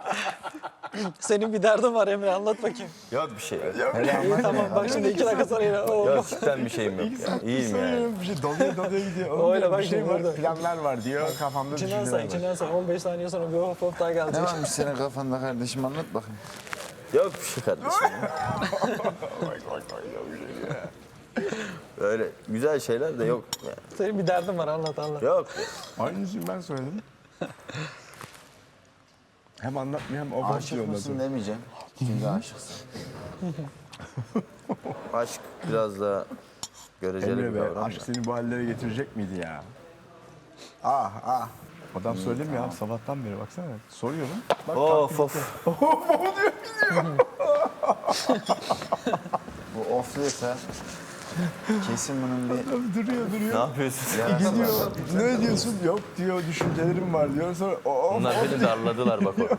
Senin bir derdin var Emre anlat bakayım. Yok bir şey. İyi tamam bak şimdi iki dakika sonra yine. Oo, Yok cidden bir şeyim yok ya. İyiyim yani. Bir şey doluyor doluyor gidiyor. Oğlum Öyle diyor, bak bir şey şimdi var, burada. planlar var diyor. Kafamda İçinden say, var. içinden say. 15 saniye sonra bir hop hop daha Ne gelecek. varmış senin kafanda kardeşim anlat bakayım. Yok bir şey kardeşim. Öyle güzel şeyler de yok. Yani. Senin bir derdin var anlat anlat. Yok. Aynısını ben söyledim. hem anlatmıyor hem o Aşık başlıyor ondan mısın sonra. demeyeceğim. Çünkü aşıksın. Aşk biraz daha göreceli Emre bir be, kavram. aşk da. seni bu hallere getirecek miydi ya? Ah ah. Adam söylemiyor ya sabahtan beri baksana. Soruyor lan. Bak, Of of. Bu ofluyorsa kesin bunun bir duruyor duruyor. Ne yapıyorsun? Gidiyor. Ne diyorsun? Yok diyor düşüncelerim var diyor. Sonra of Bunlar of beni darladılar bak orada.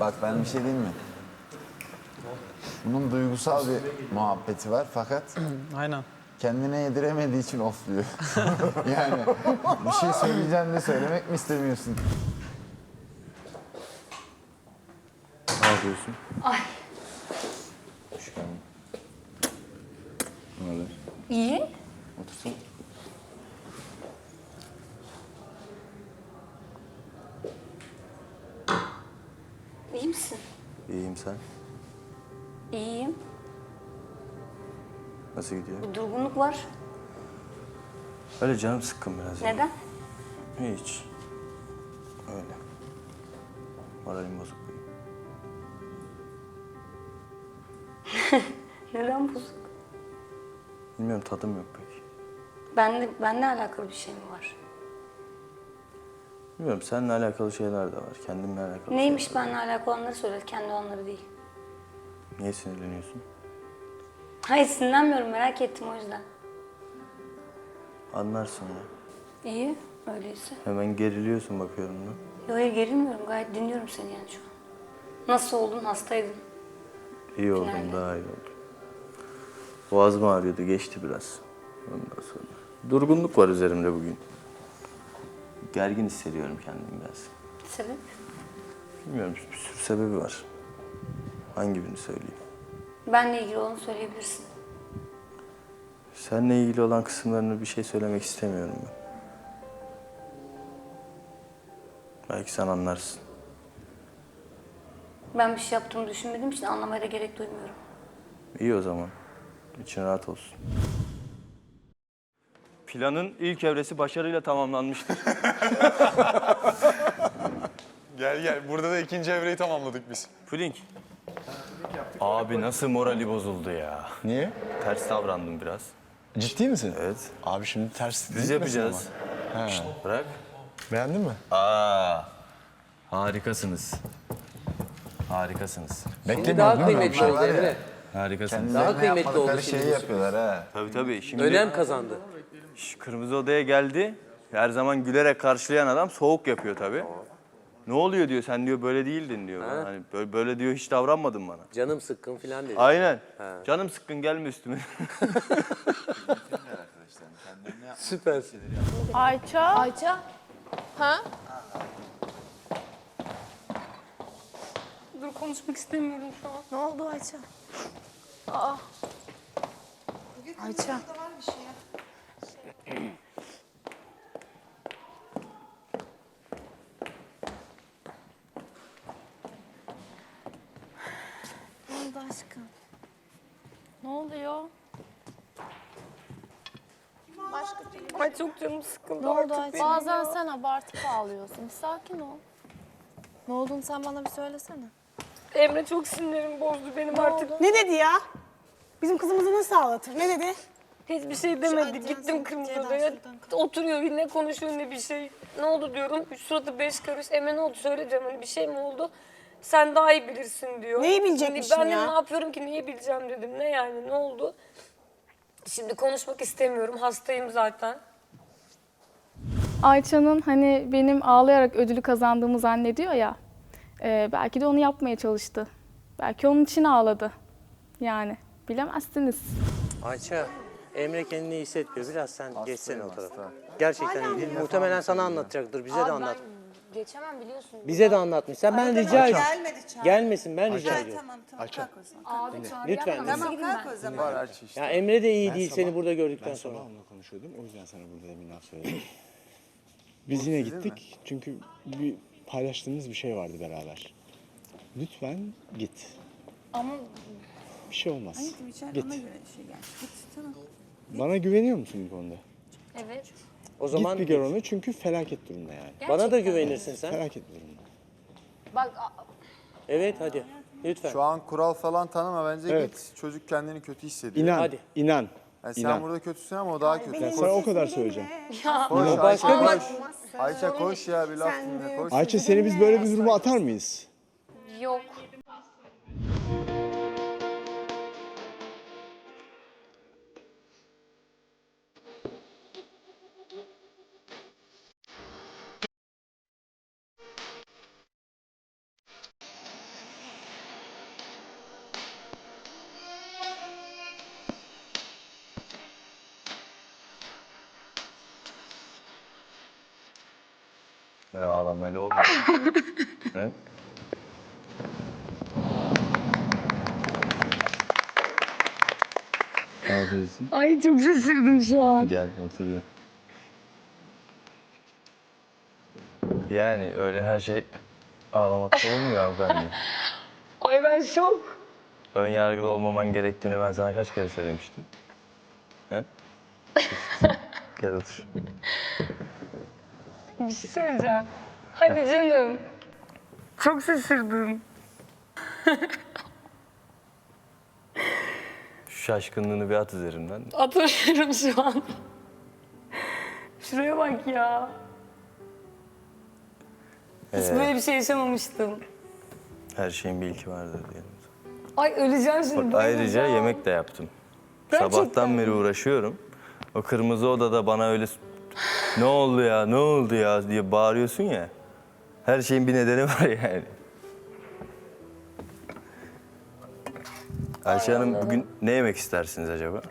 Bak ben bir şey diyeyim mi? Bunun duygusal bir muhabbeti var fakat Aynen. kendine yediremediği için ofluyor. yani bir şey söyleyeceğim de söylemek mi istemiyorsun? ne yapıyorsun? Hoş Ne haber? İyi. Otursun. İyi misin? İyiyim sen. İyiyim. Nasıl gidiyor? Durgunluk var. Öyle canım sıkkın biraz. Neden? Hiç. Öyle. Moralim bozuk benim. Neden bozuk? Bilmiyorum tadım yok pek. Benle, benle alakalı bir şey mi var? Bilmiyorum seninle alakalı şeyler de var. Kendimle alakalı Neymiş şeyler de benle alakalı onları söyle. Kendi onları değil. var. Niye sinirleniyorsun? Hayır sinirlenmiyorum merak ettim o yüzden. Anlarsın ya. İyi öyleyse. Hemen geriliyorsun bakıyorum da. Yo hayır gerilmiyorum gayet dinliyorum seni yani şu an. Nasıl oldun hastaydın? İyi oldum daha iyi oldum. Boğazım ağrıyordu geçti biraz. Ondan sonra. Durgunluk var üzerimde bugün. Gergin hissediyorum kendimi biraz. Sebep? Bilmiyorum bir sürü sebebi var. Hangi birini söyleyeyim? Benle ilgili olanı söyleyebilirsin. Seninle ilgili olan kısımlarını bir şey söylemek istemiyorum ben. Belki sen anlarsın. Ben bir şey yaptığımı düşünmediğim için anlamaya da gerek duymuyorum. İyi o zaman. İçin rahat olsun. Planın ilk evresi başarıyla tamamlanmıştır. Gel gel. Burada da ikinci evreyi tamamladık biz. Flink. Abi nasıl morali bozuldu ya. Niye? Ters davrandım biraz. Ciddi misin? Evet. Abi şimdi ters Biz gitmesin yapacağız. ama. Şşt, bırak. Beğendin mi? Aa, harikasınız. Harikasınız. Beklemiyordun Daha değil mi? kıymetli oldu Emre. Harikasınız. Daha Kendilerine kıymetli yapmadıkları oldu şeyi şimdi. yapıyorlar ha. Tabii tabii. Şimdi Önem kazandı. Şş, kırmızı odaya geldi. Her zaman gülerek karşılayan adam soğuk yapıyor tabii. Ne oluyor diyor sen diyor böyle değildin diyor. bana. Hani böyle, böyle diyor hiç davranmadın bana. Canım sıkkın filan dedi. Aynen. Canım sıkkın gelme üstüme. Süpersin. Ayça. Ayça. Ha? Dur konuşmak istemiyorum şu an. Ne oldu Ayça? Aa. Ayça. Ne oldu aşkım? Ne oluyor? Ay çok canım sıkıldı Ne oldu artık Ayça? benim Bazen ya. sen abartıp ağlıyorsun. Bir sakin ol. Ne olduğunu sen bana bir söylesene. Emre çok sinirim bozdu benim artık. Ne dedi ya? Bizim kızımızı nasıl ağlatır? Ne dedi? Hiçbir şey demedi. Gittim kırmızı odaya. Oturuyor ne konuşuyor ne bir şey. Ne oldu diyorum. Suratı beş karış. Emre ne oldu söyle diyorum. Hani bir şey mi oldu? Sen daha iyi bilirsin diyor. Neyi bilecekmişim ben ya? de ne yapıyorum ki neyi bileceğim dedim. Ne yani ne oldu? Şimdi konuşmak istemiyorum. Hastayım zaten. Ayça'nın hani benim ağlayarak ödülü kazandığımı zannediyor ya. e, belki de onu yapmaya çalıştı. Belki onun için ağladı. Yani bilemezsiniz. Ayça, Emre kendini iyi hissetmiyor. Biraz sen geçsene o tarafa. Gerçekten iyi değil. Muhtemelen sana anlatacaktır. Bize de anlat. Geçemem biliyorsun. Bize de anlatmışsan ben rica ediyorum. Gelmedi çağır. Gelmesin ben rica ediyorum. Tamam tamam kalk o zaman. Abi çağır Lütfen. Tamam kalk ben? o zaman. Var şey işte. Ya Emre de iyi Ben değil sabah- seni burada Ben gördükten sabah sonra. onunla konuşuyordum. O yüzden sana burada bir laf söyledim. Biz yine gittik. Çünkü bir paylaştığımız bir şey vardı beraber. Lütfen git. Ama Bir şey olmaz. Anneciğim içeride Git. ona göre şey gelmiş. Git tamam. Bana güveniyor musun bu konuda? evet. O zaman Git bir gör onu çünkü felaket durumda yani. bana da güvenirsin sen. Felaket durumda. Bak a- Evet hadi. Lütfen. Şu an kural falan tanıma bence Evet. git. Çocuk kendini kötü hissediyor. İnan, Hadi. inan. Yani sen inan. burada kötüsün ama o daha kötü. Ben sana o kadar söyleyeceğim. Koş başka Ayça bir- koş. Ayça koş ya bir laf dinle koş. Ayça seni biz böyle bir duruma atar mıyız? yok. Yapıyorsun? Ay çok şaşırdım şu an. Gel otur. Yani öyle her şey ağlamakta olmuyor hanımefendi. Ay ben şok. Ön yargılı olmaman gerektiğini ben sana kaç kere söylemiştim. He? Gel otur. Bir şey söyleyeceğim. Hadi canım. Çok şaşırdım. Şu şaşkınlığını bir at üzerimden. Atamıyorum şu an. Şuraya bak ya. Hiç Ee. böyle bir şey yaşamamıştım. Her şeyin bir ilki vardır diyelim. Ay öleceğim şimdi. Bak ayrıca bayılacağım. yemek de yaptım. Gerçekten Sabahtan mi? beri uğraşıyorum. O kırmızı odada bana öyle ne oldu ya ne oldu ya diye bağırıyorsun ya. Her şeyin bir nedeni var yani. Ayşe Hanım bugün ne yemek istersiniz acaba?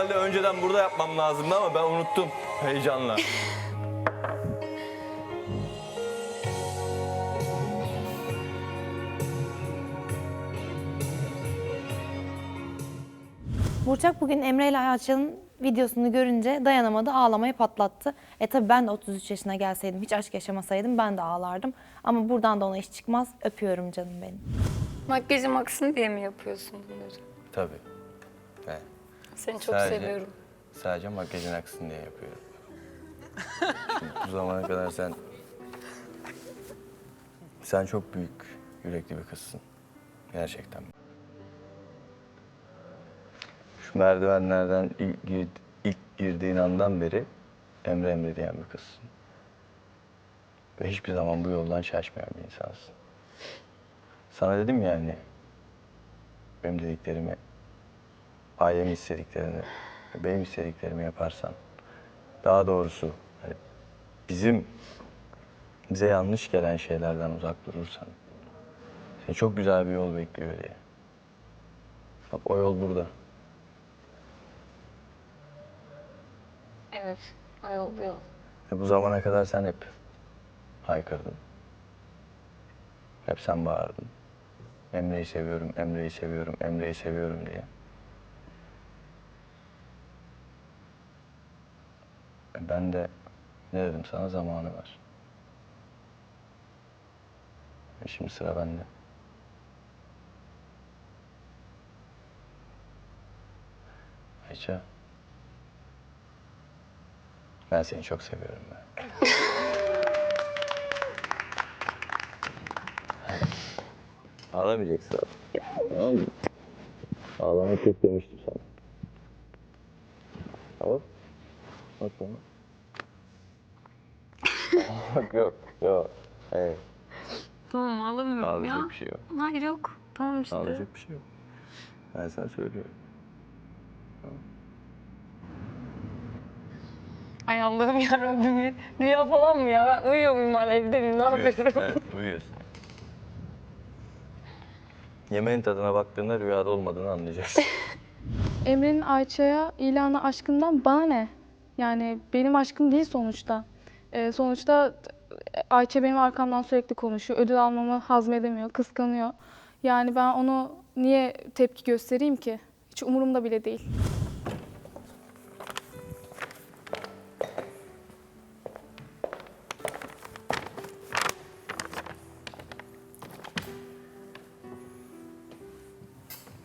Normalde önceden burada yapmam lazımdı ama ben unuttum heyecanla. Burçak bugün Emre ile Ayça'nın videosunu görünce dayanamadı, ağlamayı patlattı. E tabii ben de 33 yaşına gelseydim, hiç aşk yaşamasaydım ben de ağlardım. Ama buradan da ona iş çıkmaz. Öpüyorum canım benim. Makyajım aksın diye mi yapıyorsun bunları? Tabii. Seni çok Sadece- seviyorum. Sadece makyajın aksın diye yapıyorum. Şimdi bu zamana kadar sen... Sen çok büyük yürekli bir kızsın. Gerçekten. Şu merdivenlerden ilk, gir- ilk girdiğin andan beri Emre Emre diyen bir kızsın. Ve hiçbir zaman bu yoldan şaşmayan bir insansın. Sana dedim ya hani benim dediklerimi ailemin istediklerini, benim istediklerimi yaparsan, daha doğrusu hani bizim bize yanlış gelen şeylerden uzak durursan, seni çok güzel bir yol bekliyor diye. Bak o yol burada. Evet. Ay oluyor. Ve bu zamana kadar sen hep haykırdın. Hep sen bağırdın. Emre'yi seviyorum, Emre'yi seviyorum, Emre'yi seviyorum diye. Ben de ne dedim sana zamanı var. E Şimdi sıra bende. Ayça. Ben seni çok seviyorum ben. Ağlamayacaksın abi. Mı? Ağlamak yok demiştim sana. Tamam. Bak bana. Ağlamak yok. Yok. Evet. Tamam ağlamıyorum Ağlayacak ya. bir şey yok. Hayır yok. Tamam işte. Ağlayacak bir şey yok. Ben sana söylüyorum. Ay Allah'ım yarabbim. Rüya falan mı ya? Ben uyuyor muyum hala evde miyim? Ne yapıyorum? Evet, uyuyorsun. Yemeğin tadına baktığında rüyada olmadığını anlayacaksın. Emre'nin Ayça'ya ilanı aşkından bana ne? Yani benim aşkım değil sonuçta. Ee, sonuçta e, Ayça benim arkamdan sürekli konuşuyor. Ödül almamı hazmedemiyor, kıskanıyor. Yani ben onu niye tepki göstereyim ki? Hiç umurumda bile değil.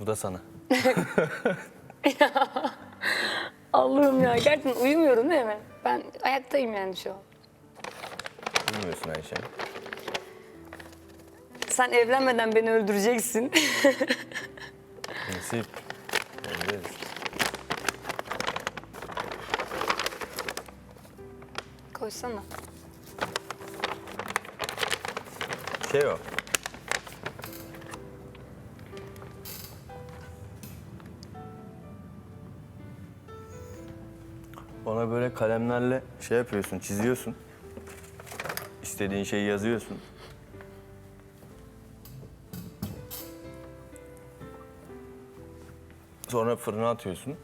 Bu da sana. Allah'ım ya. Gerçekten uyumuyorum değil mi? Ben ayaktayım yani şu an. Bilmiyorsun Ayşe. Sen evlenmeden beni öldüreceksin. Nasip. Göreceğiz. Koysana. Şey o. Ona böyle kalemlerle şey yapıyorsun, çiziyorsun. İstediğin şeyi yazıyorsun. Sonra fırına atıyorsun.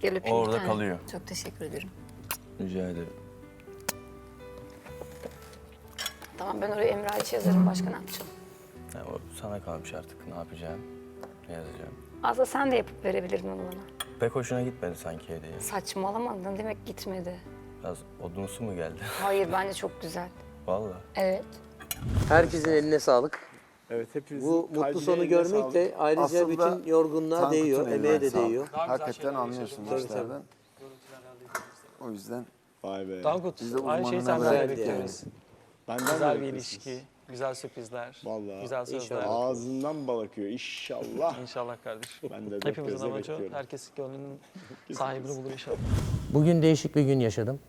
Gel öpeyim bir Orada tane. kalıyor. Çok teşekkür ederim. Rica ederim. Tamam ben oraya Emre Ayça yazarım. Başka ne yapacağım? Ya o sana kalmış artık. Ne yapacağım? Ne yazacağım? Aslında sen de yapıp verebilirdin onu bana. Pek hoşuna gitmedi sanki hediye. Saçmalamadın demek gitmedi. Biraz odunsu mu geldi? Hayır bence çok güzel. Vallahi. Evet. Herkesin eline sağlık. Evet hepimizin Bu mutlu kalbine, sonu eline görmek sağlık. de ayrıca Aslında bütün yorgunluğa Tankut'un değiyor, emeğe de sağlık. değiyor. Hakikaten anlıyorsun bu işlerden. O yüzden Vay be. Tankut, Biz de aynı şeyi uzmanına senden de bekliyoruz. Benden de Güzel bir ilişki, güzel sürprizler, Vallahi. güzel sözler. İnşallah. Ağzından bal akıyor inşallah. İnşallah kardeşim. Ben de dört Hepimizin gözle amacı bekliyorum. Herkes gönlünün sahibini bulur inşallah. Bugün değişik bir gün yaşadım.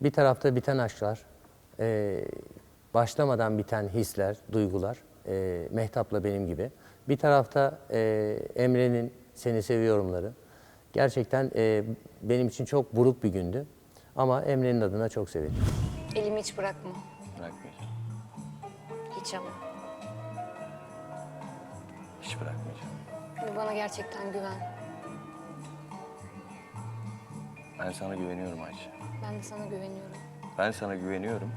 Bir tarafta biten aşklar, eee, başlamadan biten hisler, duygular, eee, Mehtap'la benim gibi. Bir tarafta eee, Emre'nin seni seviyorumları. Gerçekten eee, benim için çok buruk bir gündü. Ama Emre'nin adına çok sevindim. Elimi hiç bırakma. Bırakmayacağım. Hiç ama. Hiç bırakmayacağım. Bana gerçekten güven. Ben sana güveniyorum Ayşe. Ben de sana güveniyorum. Ben sana güveniyorum.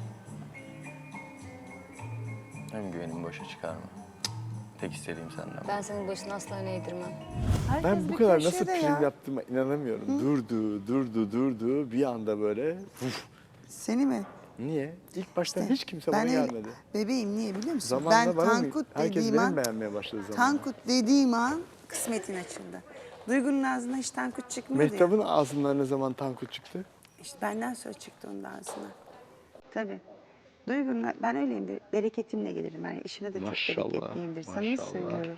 Hem güvenimi boşa çıkarma. Tek istediğim senden. Ben senin başını asla eğdirmem. Ben bu kadar nasıl prim yaptığıma inanamıyorum. Durdu, durdu, durdu. Bir anda böyle. Seni mi? Niye? İlk başta hiç kimse Ben bana öyle- gelmedi. Bebeğim niye biliyor musun? Zamanla ben bana mı? Tankut Herkes dediğim beni an, beğenmeye başladı zamanla? Tankut dediğim an kısmetin açıldı. Duygu'nun ağzından hiç Tankut çıkmıyordu ya. Mehtap'ın ağzından ne zaman Tankut çıktı? İşte benden sonra çıktı onun ağzına. Tabii. Duygu'nun, ben öyleyimdir. Bereketimle gelirim. Yani işine de çok Maşallah, bereketliyimdir. Sana maşallah. söylüyorum.